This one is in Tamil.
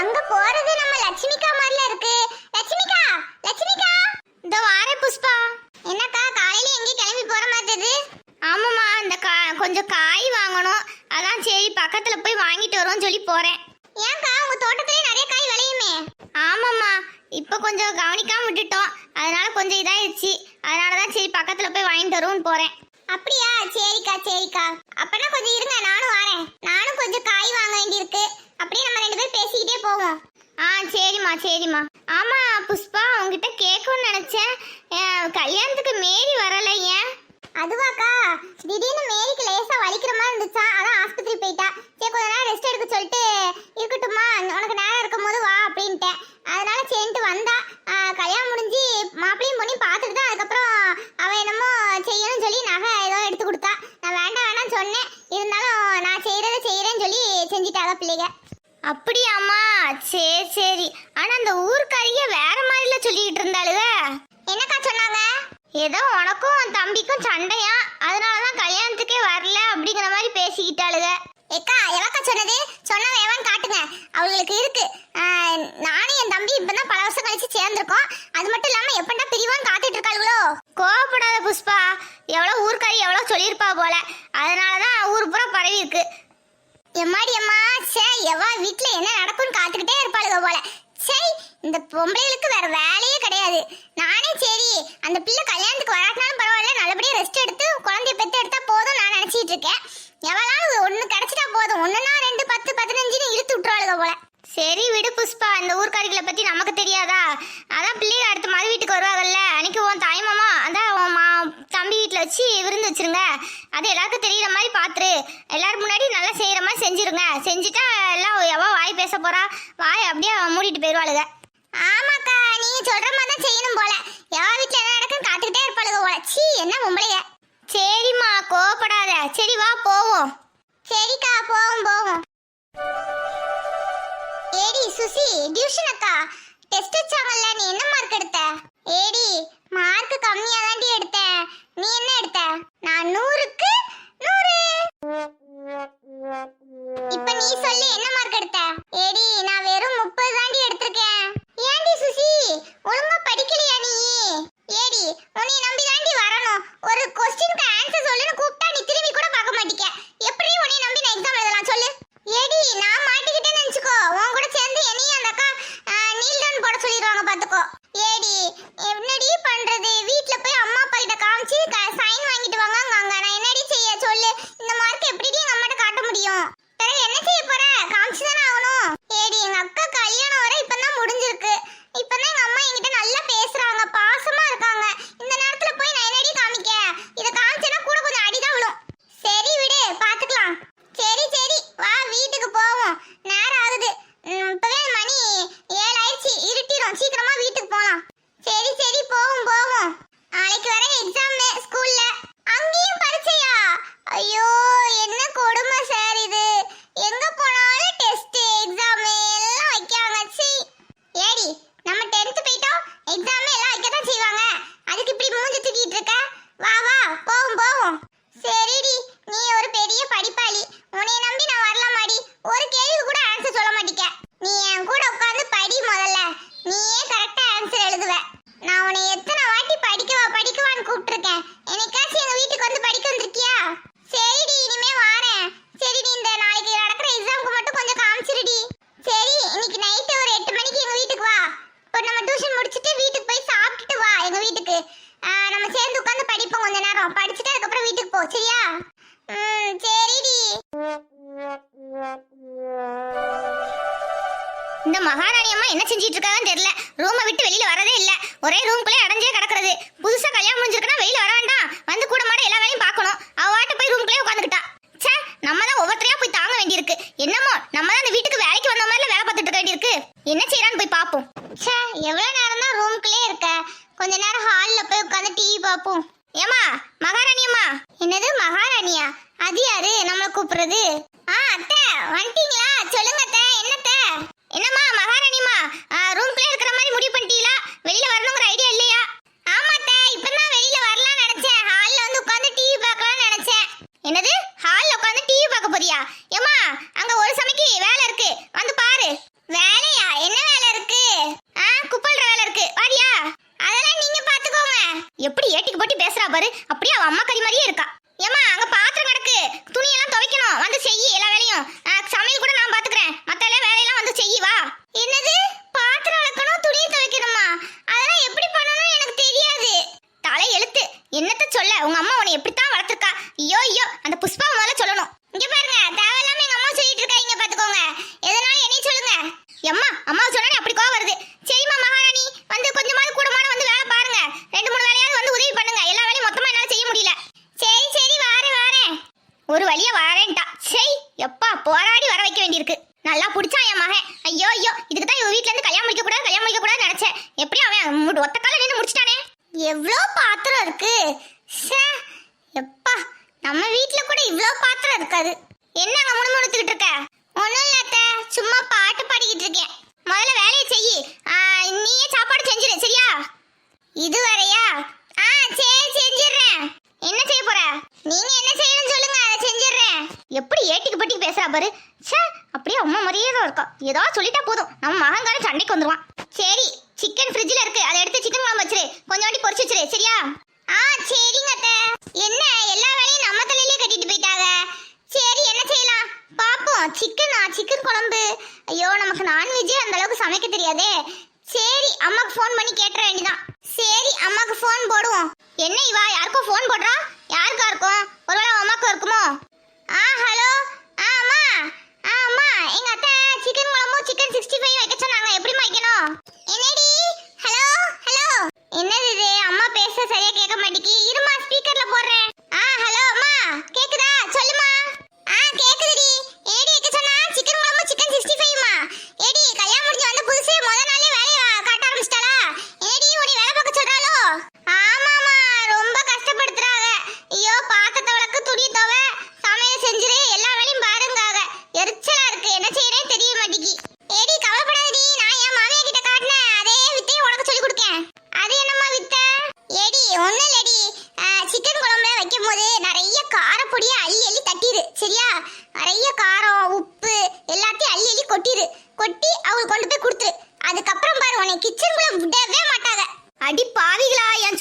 அங்க போறது நம்ம லட்சுமிகா மாதிரில இருக்கு. லட்சுமிகா லட்சுமிகா இந்த வாரே புஷ்பா. என்னக்கா காலையில எங்க கிளம்பி போற மாதிரி ஆமாம்மா அந்த கா கொஞ்சம் காய் வாங்கணும். அதான் சரி பக்கத்துல போய் வாங்கிட்டு வரோம்னு சொல்லி போறேன். ஏன்க்கா உங்க தோட்டத்திலே நிறைய காய் விளையுமே. ஆமாம்மா இப்போ கொஞ்சம் கவனிக்காம விட்டுட்டோம். அதனால கொஞ்சம் இதாயிடுச்சு அதனால தான் சரி பக்கத்துல போய் வாங்கிட்டு வருவோம்னு போறேன். அப்படியா? சரிக்கா சரிக்கா. அப்பனா கொஞ்சம் இருங்க நானும் வரேன். நானும் கொஞ்சம் காய் வாங்க வேண்டியிருக்கு. அப்படியே நம்ம ரெண்டு பேரும் பேசிக்கிட்டே போவோம். ஆ சரிம்மா சரிம்மா. ஆமா புஷ்பா உங்ககிட்ட கேட்கணும்னு நினைச்சேன். கல்யாணத்துக்கு மேரி வரலையே ஏன்? அதுவாக்கா திடீர்னு மேரிக்கு லேசா வலிக்கிற மாதிரி இருந்துச்சா? அதான் ஆஸ்பத்திரி போயிட்டா. சரி கொஞ்ச நேரம் ரெஸ்ட் எடுக்க சொல்லிட்டு இருக்கட்டும்மா உனக்கு நேரம் இருக்கும் போது வா அப்படின்ட்டேன். அதனால சரின்ட்டு வந்தா. கல்யாணம் முடிஞ்சு மாப்பிளையும் பொண்ணி பார்த்துட்டு தான் அதுக்கப்புறம் அவ என்னமோ செய்யணும்னு சொல்லி நகை ஏதோ எடுத்து கொடுத்தா. நான் வேண்டாம் வேணாம் சொன்னேன். இருந்தாலும் நான் செய்கிறத செய்கிறேன்னு சொல்லி செஞ்சுட்டாங்க பிள்ளைங்க அப்படியாம்மா? சரி சரி. ஆனா அந்த ஊர்க்காரிய வேற மாதிரில சொல்லிட்டு இருந்தாளுக. என்னக்கா சொன்னாங்க? ஏதோ உனக்கும் உன் தம்பிக்கும் சண்டையா? அதனாலதான் கல்யாணத்துக்கே வரல அப்படிங்கிற மாதிரி பேசிக்கிட்டாளுக. ஏக்கா எவக்கா சொன்னது சொன்னா எவன் காட்டுங்க அவங்களுக்கு இருக்கு ஆஹ், நானும் என் தம்பி இப்பதான் பல வருஷம் கழிச்சு சேர்ந்திருக்கோம் அது மட்டும் இல்லாம எப்படா பிரிவான் காத்துட்டு இருக்காளுங்களோ கோவப்படாத புஷ்பா எவ்வளவு ஊர்க்காரி எவ்வளவு சொல்லியிருப்பா போல அதனாலதான் ஊர் பூரா பரவி இருக்கு எம்மாடி அம்மா? சே எவா வீட்ல என்ன நடக்கும்னு காத்துக்கிட்டே இருப்பாளுக போல. சரி இந்த பொம்பளைகளுக்கு வேற வேலையே கிடையாது. நானே சரி அந்த பிள்ளை கல்யாணத்துக்கு வராட்டினாலும் பரவாயில்ல நல்லபடியா ரெஸ்ட் எடுத்து குழந்தைய பெத்து எடுத்தா போதும் நான் நினைச்சிட்டு இருக்கேன். எவளாவது ஒண்ணு கிடைச்சிட்டா போதும். ஒண்ணுனா ரெண்டு பத்து பதினஞ்சுன்னு இழுத்து விட்டுருவாளுக போல. சரி விடு புஷ்பா அந்த ஊர்க்காரிகளை பத்தி நமக்கு தெரியாதா? அதான் பிள்ளைகள் அடுத்த மாதிரி வீட்டுக்கு வருவாங்கல்ல. அன்னைக்கு உன் தாய்மாமா அதான் உன் மா தம்பி வீட்டில் வச்சு விருந்து வச்சிருங்க. அது எல்லாருக்கும் தெரியுற மாதிரி பாத்துரு. எல்லாரும் முன்னாடி செஞ்சிருங்க செஞ்சுட்டா எல்லாம் எவ்வளோ வாய் பேச போறா? வாய் அப்படியே மூடிட்டு போயிருவாளுங்க ஆமாக்கா நீ சொல்ற மாதிரி தான் செய்யணும் போல. எவ வீட்டில் என்ன நடக்கும் காத்துக்கிட்டே இருப்பாளுங்க போல. சீ என்ன பொம்பளைய சரிம்மா கோவப்படாத. சரி வா போவோம். சரிக்கா போவோம் போவோம். ஏடி சுசி டியூஷன் அக்கா. டெஸ்ட் வச்சாங்கல்ல நீ என்ன மார்க் எடுத்த? ஏடி மார்க் கம்மியா தாண்டி எடுத்தேன். நீ என்ன எடுத்த? நான் நூறுக்கு நூறு. நீ சொல்லி என்ன மார்க் எடுத்த? ஏடி நான் வெறும் முப்பது தாண்டி எடுத்திருக்கேன் ஏண்டி சுசி ஒழுங்கா படிக்கலையா நீ ஏடி உன்னை நம்பி தாண்டி வரணும் ஒரு கொஸ்டினுக்கு ஆன்சர் சொல்லுன்னு கூப்பிட்டா நீ திரும்பி கூட பார்க்க மாட்டீங்க எப்படி உன்னை நம்பி நான் எக்ஸாம் எழுதலாம் சொல்லு ஏடி நான் மாட்டிக்கிட்டேன்னு நினைச்சுக்கோ உன் கூட சேர்ந்து என்னையும் அந்த அக்கா நீல் டவுன் போட சொல்லிடுவாங்க பாத்துக்கோ ஏடி என்னடி பண்றது வீட்ல போய் அம்மா அப்பா கிட்ட காமிச்சு சைன் வாங்கிட்டு வாங்க அங்க நான் என்னடி செய்ய சொல்லு இந்த மார்க் எப்படிடி எங்க அம்மாட்ட காட்ட முடியும் பிறகு என்ன செய்ய போற காமிச்சு தானே ஆகணும் ஏடி எங்க அக்கா கல்யாணம் வரை இப்பதான் முடிஞ்சிருக்கு இப்பதான் எங்க அம்மா என்கிட்ட நல்லா பேசுறாங்க பாசமா இருக்காங்க இந்த நேரத்துல போய் நான் என்னடி காமிக்க இத காமிச்சேன்னா கூட கொஞ்சம் அடிதான் விழும் சரி விடு பாத்துக்கலாம் சரி சரி வா வீட்டுக்கு போவோம் நேரம் ஆகுது ம், இப்பவே மணி ஏழு ஆயிடுச்சு இருட்டிடும் சீக்கிரமா வீட்டுக்கு போலாம் சரி சரி போவோம் போவோம் நாளைக்கு வர எக்ஸாம் ஸ்கூல்ல அங்கேயும் பரீட்சையா ஐயோ என்ன கொடுமை சார் இது எங்க போனாலும் டெஸ்ட் எக்ஸாம் எல்லாம் வைக்காங்க சீ ஏடி நம்ம 10th போயிட்டோம் எக்ஸாம் எல்லாம் வைக்க தான் செய்வாங்க அதுக்கு இப்படி மூஞ்சி தூக்கிட்டு இருக்க வா வா போவோம் போவோம் சரிடி நீ ஒரு பெரிய படிப்பாளி உன்னை நம்பி நான் வரலாமாடி ஒரு கேள்வி கூட ஆன்சர் சொல்ல மாட்டீங்க நீ என் கூட உட்கார்ந்து படி முதல்ல நீயே கரெக்டா ஆன்சர் எழுதுவ நான் உன்னை எத்தனை வாட்டி படிக்கவா படிக்கவான்னு கூப்பிட்டுருக்கேன் என்னைக்காச்சும் எங்க வீட்டுக்கு வந்து படிக்க வந்திருக்கியா சரிடி இனிமே வாரேன் சரி நீ இந்த நாளைக்கு நடக்கிற எக்ஸாம்க்கு மட்டும் கொஞ்சம் காமிச்சிருடி சரி இன்னைக்கு நைட்டு ஒரு எட்டு மணிக்கு எங்க வீட்டுக்கு வா இப்போ நம்ம டியூஷன் முடிச்சிட்டு வீட்டுக்கு போய் சாப்பிட்டுட்டு வா எங்க வீட்டுக்கு ஆ, நம்ம சேர்ந்து உட்காந்து படிப்போம் கொஞ்ச நேரம் படிச்சுட்டு அதுக்கப்புறம் வீட்டுக்கு போ சரியா? சரிடி. இந்த மகாராணி அம்மா என்ன செஞ்சிட்டு இருக்காங்கன்னு தெரியல. ரூமை விட்டு வெளியில வரதே இல்ல. ஒரே ரூம்குள்ளே அடைஞ்சே கிடக்குறது. புதுசா கல்யாணம் முடிஞ்சிருக்குன்னா வெளியில வர வேண்டாம். வந்து கூட மாட எல்லா வேலையும் பார்க்கணும். அவ வாட்ட போய் ரூம்குள்ளே உட்காந்துக்கிட்டா. சே நம்ம தான் ஒவ்வொருத்தரையா போய் தாங்க வேண்டியிருக்கு. என்னமோ நம்ம தான் இந்த வீட்டுக்கு வேலைக்கு வந்த மாதிரில வேலை பார்த்துட்டு இருக்க வேண்டியிருக்கு. என்ன செய்யறான்னு போய் பார்ப்போம். ச்சே எவ்வளவு நேரம் தான் ரூம்குள்ளே இருக்க? கொஞ்ச நேரம் ஹாலில் போய் உட்காந்து டிவி பார்ப்போம். ஏமா மகாராணி அம்மா. என்னது மகாராணியா? அது யாரு? நம்மள கூப்பிடுறது? ஆ அத்தை வந்துட்டீங்களா சொல்லுங்க அத்தை. பூபதி மாதிரியே இருக்கா. ஏமா அங்க பாத்திரம் கிடக்கு. துணியெல்லாம் துவைக்கணும். வந்து செய்யி எல்லா வேலையும். சமையல் கூட நான் பாத்துக்கிறேன். மத்த எல்லா வேலையெல்லாம் வந்து செய்யி வா. என்னது? பாத்திரம் அளக்கணும் துணியை துவைக்கணுமா? அதெல்லாம் எப்படி பண்ணணும் எனக்கு தெரியாது. தலை எழுத்து. என்னத்த சொல்ல? உங்க அம்மா உன்னை எப்படித்தான் ஒரு வழிய வாரேன்ட்டா. செய் எப்பா போராடி வர வைக்க வேண்டியிருக்கு. நல்லா பிடிச்சான் என் மகன். ஐயோ ஐயோ இதுக்கு தான் வீட்ல இருந்து கல்யாணம் முடிக்க கூடாது கல்யாணம் முடிக்க கூடாது நினைச்சேன். எப்படி அவன் ஒத்த கால நின்று முடிச்சிட்டானே? எவ்வளோ பாத்திரம் இருக்கு. எப்பா நம்ம வீட்ல கூட இவ்வளோ பாத்திரம் இருக்காது. என்ன அங்க முணுமுணுத்துக்கிட்டு இருக்க? ஒன்றும் இல்லாத சும்மா பாட்டு பாடிக்கிட்டு இருக்கேன். முதல்ல வேலையை செய். நீயே சாப்பாடு செஞ்சிரு சரியா? இதுவரையா ஆ சரி செஞ்சு பாரு. ச்சே அப்படியே அம்மா மாதிரியே தான் இருக்கா. ஏதாவது சொல்லிட்டா போதும். நம்ம மகன்காலம் சண்டைக்கு வந்துருவான். சரி சிக்கன் ஃப்ரிட்ஜில் இருக்கு. அதை எடுத்து சிக்கன் குழம்பு வச்சிரு. கொஞ்சம் வாட்டி பொறிச்சு வச்சிரு. சரியா? ஒன்றும் இல்லடி சிக்கன் குழம்பு வைக்கும் போது நிறைய காரப்பொடியை அள்ளி அள்ளி தட்டிடு சரியா? நிறைய காரம் உப்பு எல்லாத்தையும் அள்ளி அள்ளி கொட்டிடு. கொட்டி அவளுக்கு கொண்டு போய் கொடுத்துரு அதுக்கப்புறம் பாரு உன்னை குழம்பு விடவே மாட்டாங்க. அடி பாவிகளா என்